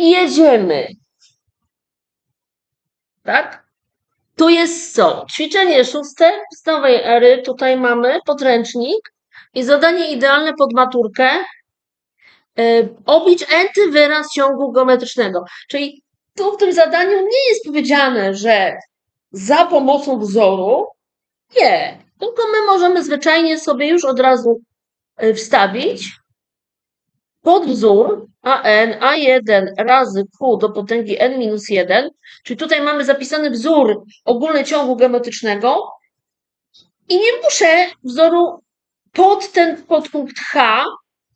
i jedziemy. Tak? Tu jest co? Ćwiczenie szóste z nowej ery. Tutaj mamy podręcznik i zadanie idealne pod maturkę. Yy, Oblicz enty wyraz ciągu geometrycznego. Czyli tu w tym zadaniu nie jest powiedziane, że za pomocą wzoru. Nie. Tylko my możemy zwyczajnie sobie już od razu y, wstawić pod wzór an a1 razy q do potęgi n minus 1, czyli tutaj mamy zapisany wzór ogólny ciągu geometrycznego. I nie muszę wzoru pod ten podpunkt h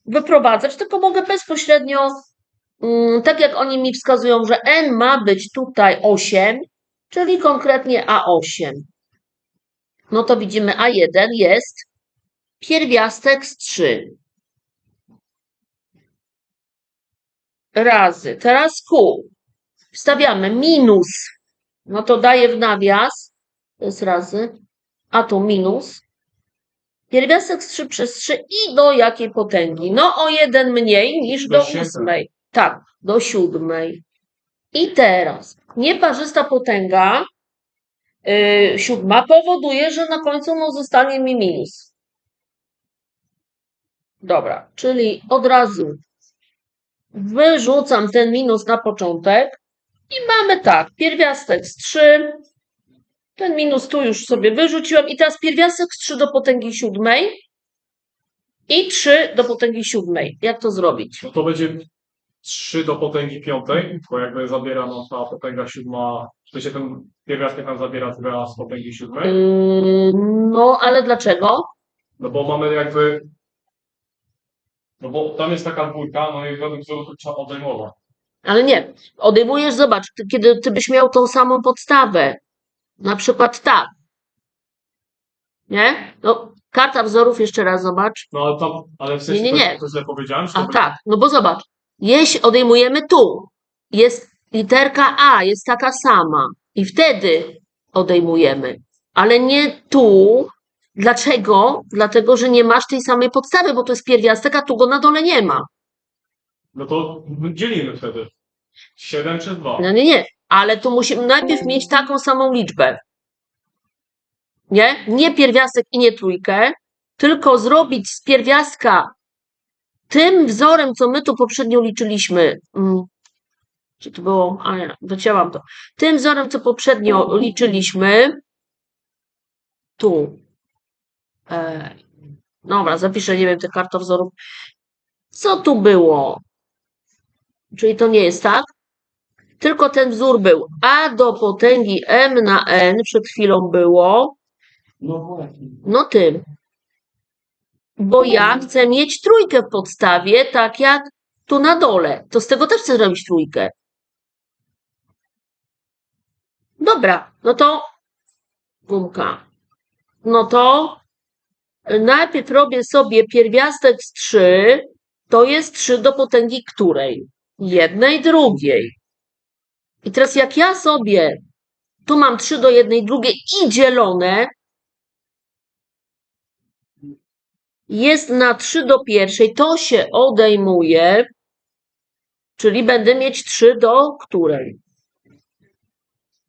wyprowadzać, tylko mogę bezpośrednio, mm, tak jak oni mi wskazują, że n ma być tutaj 8, czyli konkretnie a8. No to widzimy a1 jest pierwiastek z 3 razy. Teraz Q. Wstawiamy minus. No to daje w nawias. To jest razy. A tu minus. Pierwiastek z 3 przez 3 i do jakiej potęgi? No o jeden mniej niż Do do ósmej. Tak, do siódmej. I teraz nieparzysta potęga yy, siódma powoduje, że na końcu no, zostanie mi minus. Dobra, czyli od razu Wyrzucam ten minus na początek i mamy tak, pierwiastek z 3, ten minus tu już sobie wyrzuciłem i teraz pierwiastek z 3 do potęgi siódmej i 3 do potęgi siódmej. Jak to zrobić? No to będzie 3 do potęgi piątej, bo jakby zabiera nam ta potęga siódma, to się ten pierwiastek nam zabiera z z potęgi siódmej, Yy, no, ale dlaczego? no bo mamy jakby, no bo tam jest taka dwójka, no i według wzoru to trzeba odejmować. Ale nie, odejmujesz, zobacz, ty, kiedy ty byś miał tą samą podstawę, na przykład tak, nie? No, karta wzorów, jeszcze raz zobacz. No ale tam, ale w sensie Nie, nie, nie. To, to źle powiedziałem, czy to A tak, no bo zobacz, jeśli odejmujemy tu, jest literka A, jest taka sama i wtedy odejmujemy, ale nie tu. Dlaczego? Dlatego, że nie masz tej samej podstawy, bo to jest pierwiastek, a tu go na dole nie ma. No to dzielimy wtedy. 7 przez 2. No nie, nie, ale tu musimy najpierw mieć taką samą liczbę. Nie? Nie pierwiastek i nie trójkę, tylko zrobić z pierwiastka tym wzorem, co my tu poprzednio liczyliśmy. Mm. Czy to było? A ja docięłam to. Tym wzorem, co poprzednio liczyliśmy. Tu. E, dobra, zapiszę, nie wiem, tych kartowzorów. Co tu było? Czyli to nie jest tak? Tylko ten wzór był a do potęgi m na n, przed chwilą było, No no tym. Bo ja chcę mieć trójkę w podstawie, tak jak tu na dole. To z tego też chcę zrobić trójkę. Dobra, no to gumka. No to najpierw robię sobie pierwiastek z 3, to jest 3 do potęgi której? Jednej, drugiej. I teraz jak ja sobie tu mam 3 do jednej, drugiej i dzielone jest na 3 do pierwszej, to się odejmuje, czyli będę mieć 3 do której?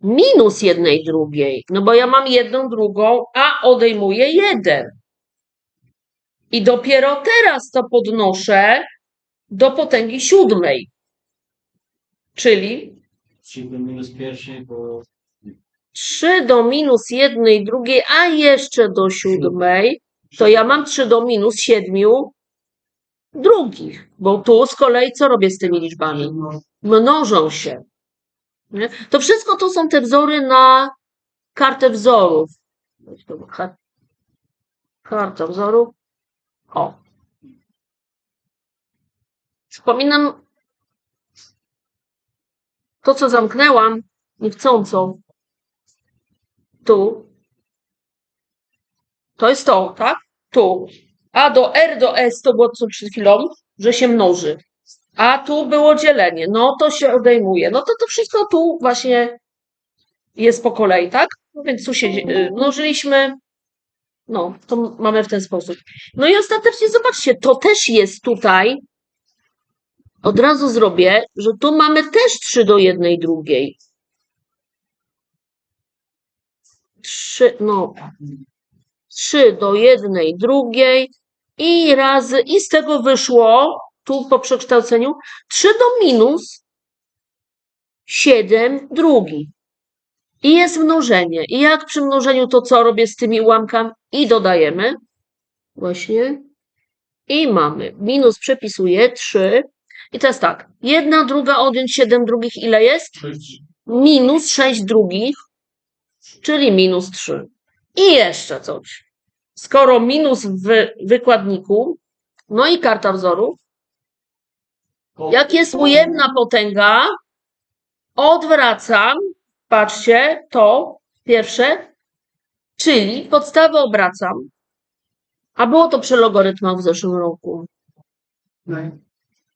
Minus jednej drugiej, no bo ja mam jedną drugą, a odejmuję jeden. I dopiero teraz to podnoszę do potęgi siódmej. Czyli Czyli do minus pierwszej, bo 3 do minus jednej drugiej, a jeszcze do siódmej, to ja mam 3 do minus siedmiu drugich. Bo tu z kolei co robię z tymi liczbami? no, Mnożą się. Nie? To wszystko to są te wzory na kartę wzorów. Karta wzorów. O. Przypominam to, co zamknęłam niechcąco. Tu. To jest to, tak? Tu. A do R do S to było co przed chwilą, że się mnoży. A tu było dzielenie. No to się odejmuje. No to to wszystko tu właśnie jest po kolei, tak? No więc tu się y, mnożyliśmy. No, to mamy w ten sposób. No i ostatecznie zobaczcie, to też jest tutaj od razu zrobię, że tu mamy też 3 do 1 drugiej. 3, no, 3 do 1 drugiej i razy, i z tego wyszło, tu po przekształceniu, 3 do minus 7 drugi. I jest mnożenie. I jak przy mnożeniu to co robię z tymi ułamkami? I dodajemy. Właśnie. I mamy. Minus przepisuję 3. I teraz tak. Jedna druga odjąć 7 drugich ile jest? Sześć. Minus 6 drugich, czyli minus 3. I jeszcze coś. Skoro minus w wykładniku, no i karta wzoru, jak jest ujemna potęga, odwracam, patrzcie, to pierwsze, czyli podstawę obracam. A było to przy logarytmach w zeszłym roku.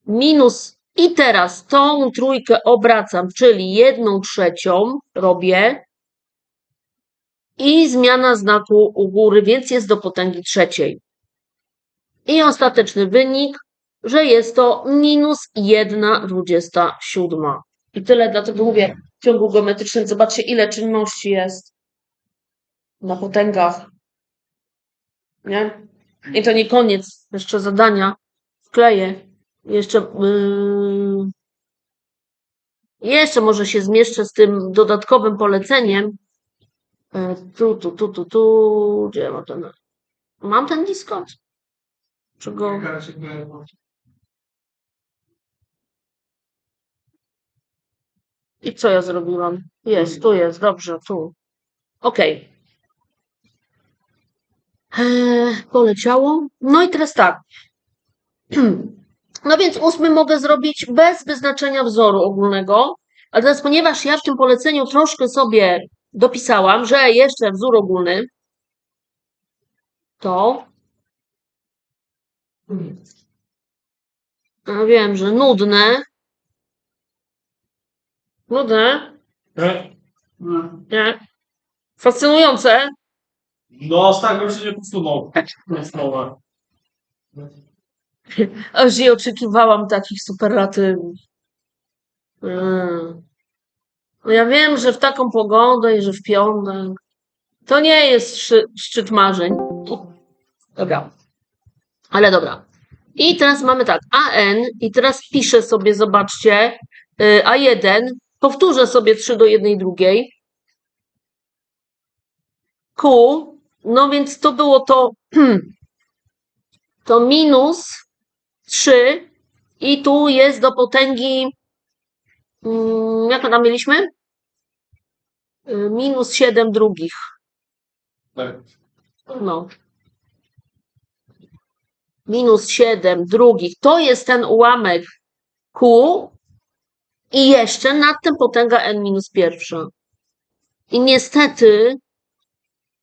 Minus i teraz tą trójkę obracam, czyli jedną trzecią robię i zmiana znaku u góry, więc jest do potęgi trzeciej. I ostateczny wynik, że jest to minus 1,27. I tyle, dlatego mówię, w ciągu geometrycznym zobaczcie, ile czynności jest na potęgach. Nie? I to nie koniec jeszcze zadania. Wkleję. Jeszcze, yy, jeszcze może się zmieszczę z tym dodatkowym poleceniem. Yy, Tu, tu, tu, tu, tu. Gdzie mam ten? Mam ten Discord? Czy I co ja zrobiłam? Jest, tu jest, dobrze, tu. Okej. Eee, poleciało. No i teraz tak. No więc ósmy mogę zrobić bez wyznaczenia wzoru ogólnego, ale teraz ponieważ ja w tym poleceniu troszkę sobie dopisałam, że jeszcze wzór ogólny, to ja wiem, że nudne, nudne, Nie? nie, fascynujące, No, z tego się nie posunął. Aż nie oczekiwałam takich superlatywów. Mm. No ja wiem, że w taką pogodę i że w piątek to nie jest szy- szczyt marzeń. Dobra. Ale dobra. I teraz mamy tak, AN i teraz piszę sobie, zobaczcie, y, A1, powtórzę sobie 3 do 1 drugiej. Q, no więc to było to, to minus 3 i tu jest do potęgi, mm, jak to tam mieliśmy? Y, Minus 7 drugich. Tak. No. Minus 7 drugich. To jest ten ułamek Q i jeszcze nad tym potęga n minus pierwsza. I niestety,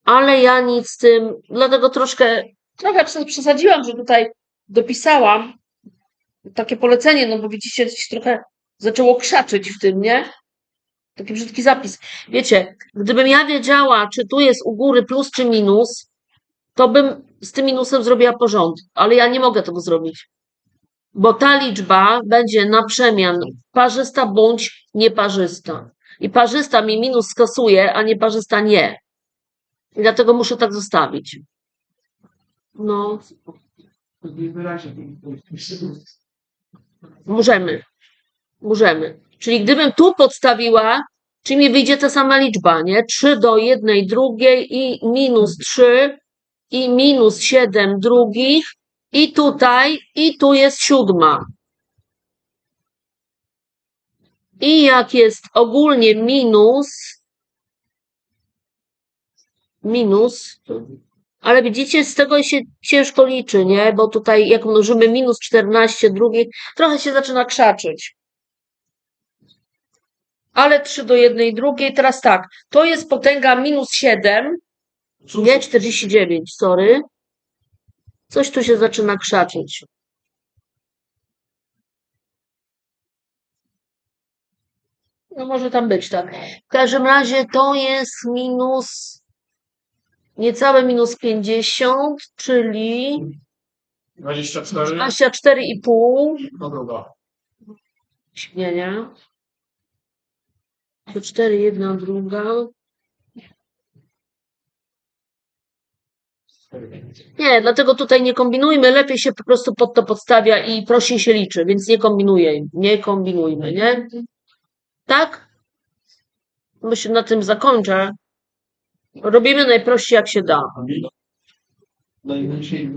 ale ja nic z tym, dlatego troszkę, trochę przes- przesadziłam, że tutaj dopisałam takie polecenie, no bo widzicie, coś trochę zaczęło krzaczyć w tym, nie? Taki brzydki zapis. Wiecie, gdybym ja wiedziała, czy tu jest u góry plus czy minus, to bym z tym minusem zrobiła porządek, ale ja nie mogę tego zrobić. Bo ta liczba będzie na przemian parzysta bądź nieparzysta. I parzysta mi minus skasuje, a nieparzysta nie. I dlatego muszę tak zostawić. No, możemy. Możemy. Czyli gdybym tu podstawiła, czy mi wyjdzie ta sama liczba, nie? 3 do 1 drugiej i minus 3 i minus 7 drugich i tutaj i tu jest siódma. I jak jest ogólnie minus, minus, ale widzicie, z tego się ciężko liczy, nie? Bo tutaj jak mnożymy minus 14 drugich, trochę się zaczyna krzaczyć. Ale 3 do 1 drugiej, teraz tak, to jest potęga minus 7, nie 49, sorry. Coś tu się zaczyna krzaczyć. No może tam być, tak. W każdym razie to jest minus niecałe minus 50, czyli 24. 24,5. No dobra. To cztery, jedna, druga. Nie, dlatego tutaj nie kombinujmy, lepiej się po prostu pod to podstawia i prościej się liczy, więc nie kombinuję, nie kombinujmy, nie? Tak? Myślę, na tym zakończę. Robimy najprościej jak się da. Najmniejszej